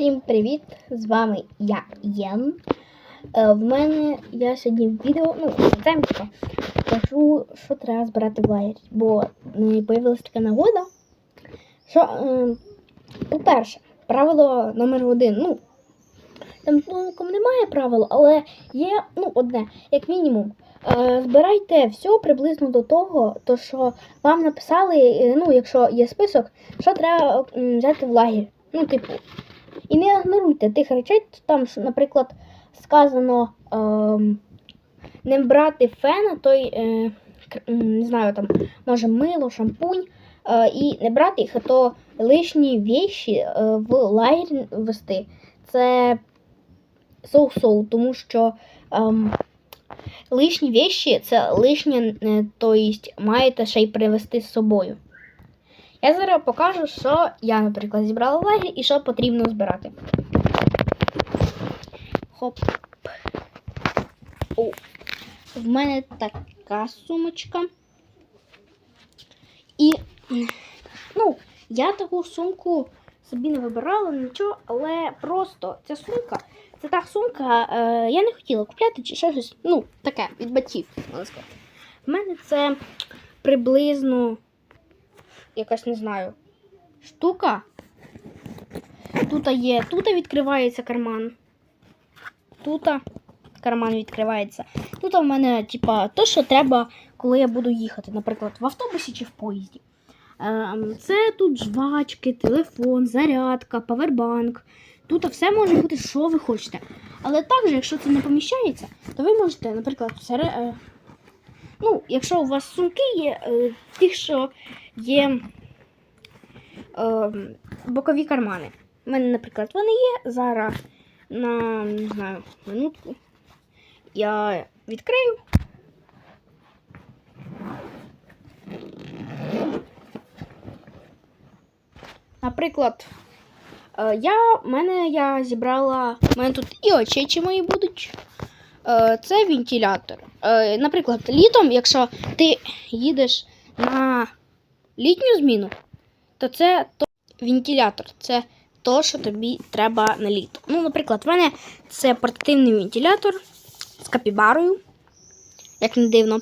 Всім привіт! З вами я Єн. Е, в мене я сьогодні в відео, ну, темка, кажу, що треба збирати в лагері, бо не появилася така нагода. Що, е, по-перше, правило номер один. Ну, там толком немає правил, але є ну, одне, як мінімум. Е, збирайте все приблизно до того, то що вам написали, е, ну, якщо є список, що треба взяти в лагерь. Ну, типу, і не ігноруйте тих речей, там, наприклад, сказано ем, не брати фена, той, е, не знаю, там, може мило, шампунь, е, і не брати їх, а то лишні віші е, в лагерь вести. Це соу-соу, тому що ем, лишні віші це лишнє, е, то єсть, маєте ще й привезти з собою. Я зараз покажу, що я, наприклад, зібрала в і що потрібно збирати. Хоп. О. В мене така сумочка. І, ну, я таку сумку собі не вибирала, нічого, але просто ця сумка, це та сумка, е, я не хотіла купляти чи щось, ну, таке, від батьків, можна сказати. В мене це приблизно якась не знаю. Штука. Тут є, тут відкривається карман. Тут карман відкривається. Тут в мене, типа, то, що треба, коли я буду їхати, наприклад, в автобусі чи в поїзді. Ем, Це тут жвачки, телефон, зарядка, павербанк. Тут все може бути, що ви хочете. Але також, якщо це не поміщається, то ви можете, наприклад, всере... е, ну, якщо у вас сумки є, е, тих, що є е, бокові кармани. У мене, наприклад, вони є. Зараз на не знаю, минутку. Я відкрию. Наприклад, е, я, в мене я зібрала. У мене тут і очечі мої будуть. Е, Це вентилятор. Е, Наприклад, літом, якщо ти їдеш на літню зміну, то це то вентилятор. Це то, що тобі треба на літо. Ну, наприклад, в мене це портативний вентилятор з капібарою, як не дивно. Е,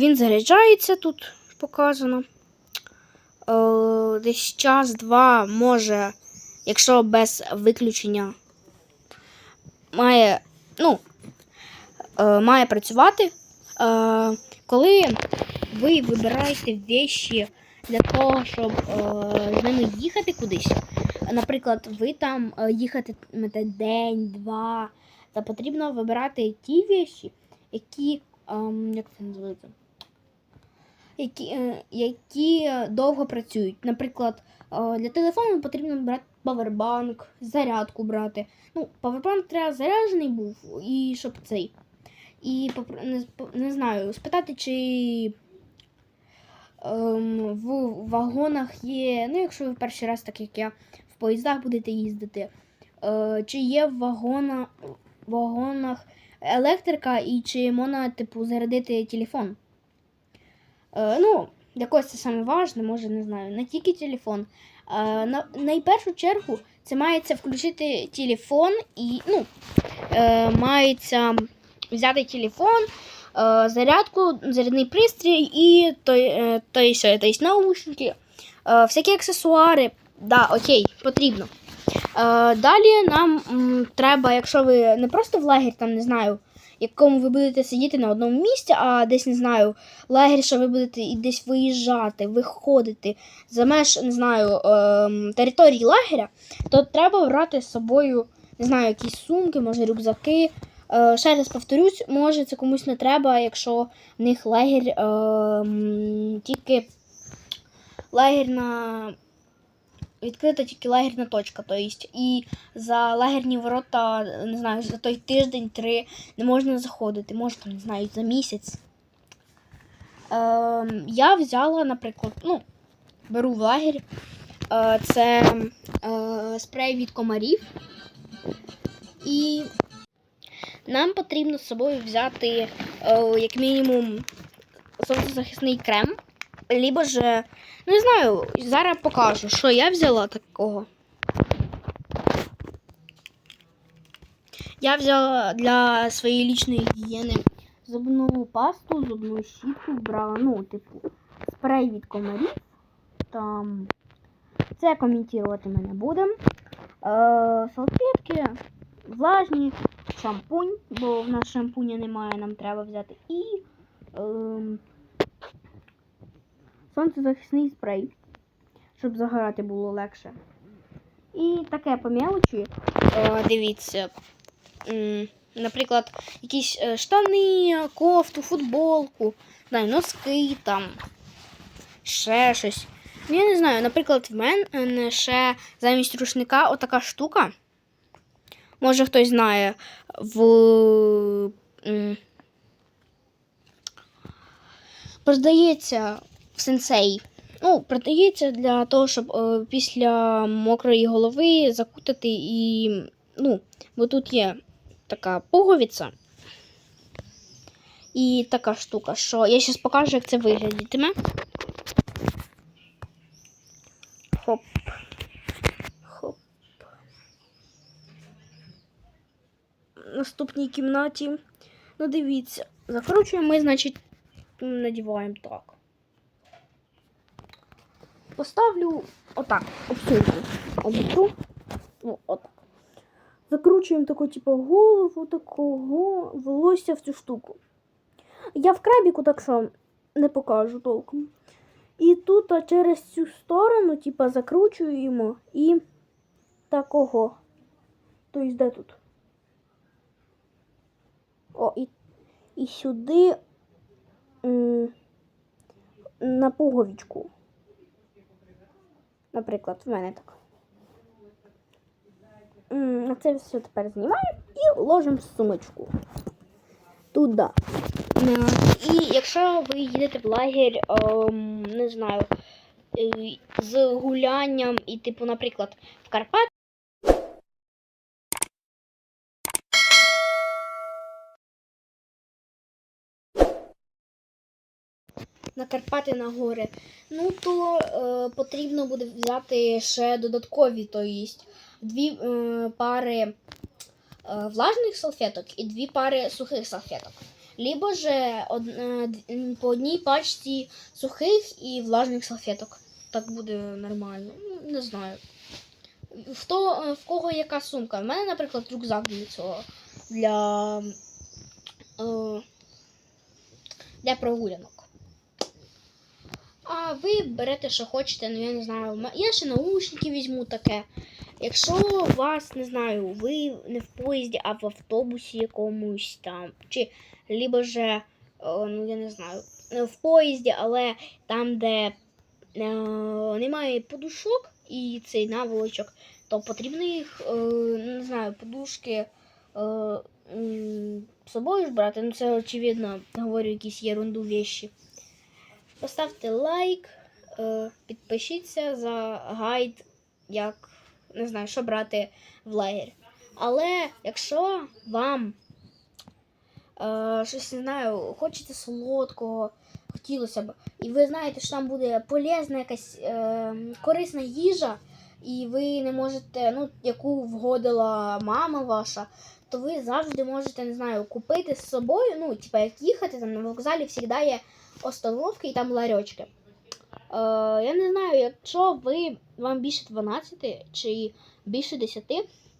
він заряджається тут показано. Е, десь час-два може, якщо без виключення, має, ну, е, має працювати. Коли ви вибираєте вещі для того, щоб е, з ними їхати кудись. Наприклад, ви там е, їхатимете день-два, то потрібно вибирати ті вещі, які, ем, як це називається? Які, е, які довго працюють. Наприклад, для телефону потрібно брати павербанк, зарядку брати. Ну, павербанк треба заряджений був, і щоб цей. І не знаю, спитати, чи ем, в вагонах є, ну, якщо ви перший раз, так як я, в поїздах будете їздити, е, чи є в вагона, вагонах електрика і чи можна, типу, зарядити телефон. Е, ну, для когось це саме важне, може, не знаю, не тільки телефон. Е, на найпершу чергу це мається включити телефон і, ну, е, мається взяти телефон, зарядку, зарядний пристрій і той, е, той, що, тобто наушники, е, всякі аксесуари. Да, окей, потрібно. Е, далі нам треба, якщо ви не просто в лагері, там не знаю, якому ви будете сидіти на одному місці, а десь не знаю, лагерь, що ви будете і десь виїжджати, виходити за меж, не знаю, ем, території лагеря, то треба брати з собою, не знаю, якісь сумки, може рюкзаки. Е, ще раз повторюсь, може це комусь не треба, якщо в них лагерь ем, тільки лагерна. Відкрита тільки лагерна точка. Тобто, і за лагерні ворота, не знаю, за той тиждень-три не можна заходити, може там, не знаю, за місяць. Ем, я взяла, наприклад, ну, беру в лагерь. Е, це е, спрей від комарів. І нам потрібно з собою взяти, е, як мінімум, сонцезахисний крем. Либо ж, ну не знаю, зараз покажу, що я взяла такого. Я взяла для своєї лічної гігієни зубну пасту, зубну щітку брала, ну, типу, спрей від комарів. Там це коментувати ми не будемо. Е, салфетки, влажні, шампунь, бо в нас шампуня немає, нам треба взяти. І ем, сонцезахисний спрей, щоб загорати було легше. І таке по мелочі. Е, дивіться. Наприклад, якісь е, штани, кофту, футболку, знаю, носки там, ще щось. Ну, я не знаю, наприклад, в мене ще замість рушника отака штука. Може хтось знає в. Продається в сенсей. Ну, продається для того, щоб е, після мокрої голови закутати і. Ну, бо тут є така пуговиця. І така штука, що я зараз покажу, як це виглядатиме. Хоп. Наступній кімнаті. Ну, дивіться. Закручуємо ми, значить, надіваємо так. Поставлю отак, обсунку. Обтру. Ну, отак. Закручуємо таку, типу, голову такого волосся в цю штуку. Я в крабіку так що не покажу толком. І тут а через цю сторону, типа, закручуємо і такого. Тобто, де тут? О, і, і сюди м, на пуговичку. Наприклад, в мене так. М, це все тепер знімаємо і ложимо в сумочку. Туди. І якщо ви їдете в лагерь, ем, не знаю, е, з гулянням і, типу, наприклад, в Карпат. На Карпати на гори, ну то е, потрібно буде взяти ще додаткові, то есть дві е, пари е, влажних салфеток і дві пари сухих салфеток. Либо же од, е, по одній пачці сухих і влажних салфеток. Так буде нормально. Ну, Не знаю. В, е, в кого яка сумка? В мене, наприклад, рюкзак для цього. Для, е, для прогулянок. А ви берете, що хочете, ну я не знаю. Я ще наушники візьму таке. Якщо вас, не знаю, ви не в поїзді, а в автобусі якомусь там, чи либо же, е, ну я не знаю, в поїзді, але там, де е, немає подушок і цей наволочок, то потрібно їх, е, не знаю, подушки е, м, з собою ж брати. Ну це очевидно, говорю якісь ерунду вещі. Поставте лайк, е, підпишіться за гайд, як не знаю, що брати в лагерь. Але якщо вам е, щось не знаю, хочете солодкого, хотілося б, і ви знаєте, що там буде полезна якась е, корисна їжа, і ви не можете, ну, яку вгодила мама ваша, то ви завжди можете, не знаю, купити з собою, ну, типа, як їхати там на вокзалі, завжди є остановки і там ларьочки. Е, я не знаю, якщо ви вам більше 12 чи більше 10,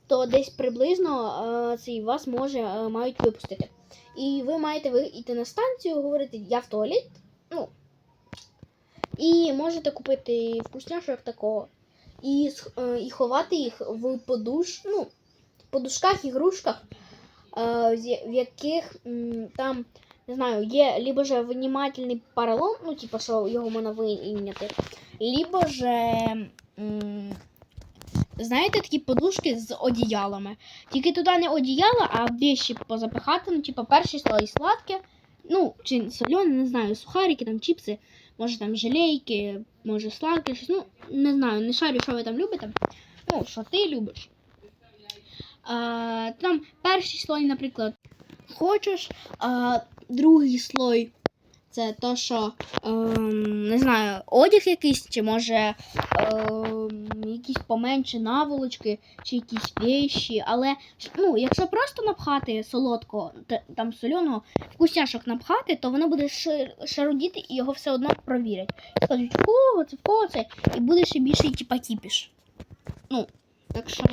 то десь приблизно е, цей вас може е, мають випустити. І ви маєте вийти на станцію, говорити я в туалет. Ну, і можете купити вкусняшок такого. І, е, і ховати їх в подуш, ну, подушках, ігрушках, е, в яких м, там не знаю, є либо же винімательний поролон, ну, типу, що його можна вийняти, либо же, знаєте, такі подушки з одіялами. Тільки туди не одіяла, а вещі позапихати, ну, типу, перший слой сладке, ну, чи солене, не знаю, сухарики, там, чіпси, може там желейки, може сладке, щось, ну, не знаю, не шарю, що ви там любите. Ну, що ти любиш. А, там перший слой, наприклад, хочеш, а другий слой Це то, що ем, не знаю, одяг якийсь, чи може ем, якісь поменше наволочки, чи якісь вещі. Але ну, якщо просто напхати солодко, там соляного, вкусняшок напхати, то воно буде шарудіти і його все одно провірять. Скажуть, в кого це, в кого це, і буде ще більше типа кіпіш. Ну, так що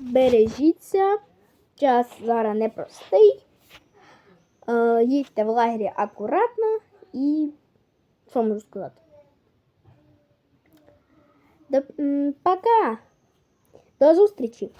бережіться. Час зараз непростий. Е, їдьте в лагері акуратно і. Що можу сказати? До, м, пока. До зустрічі.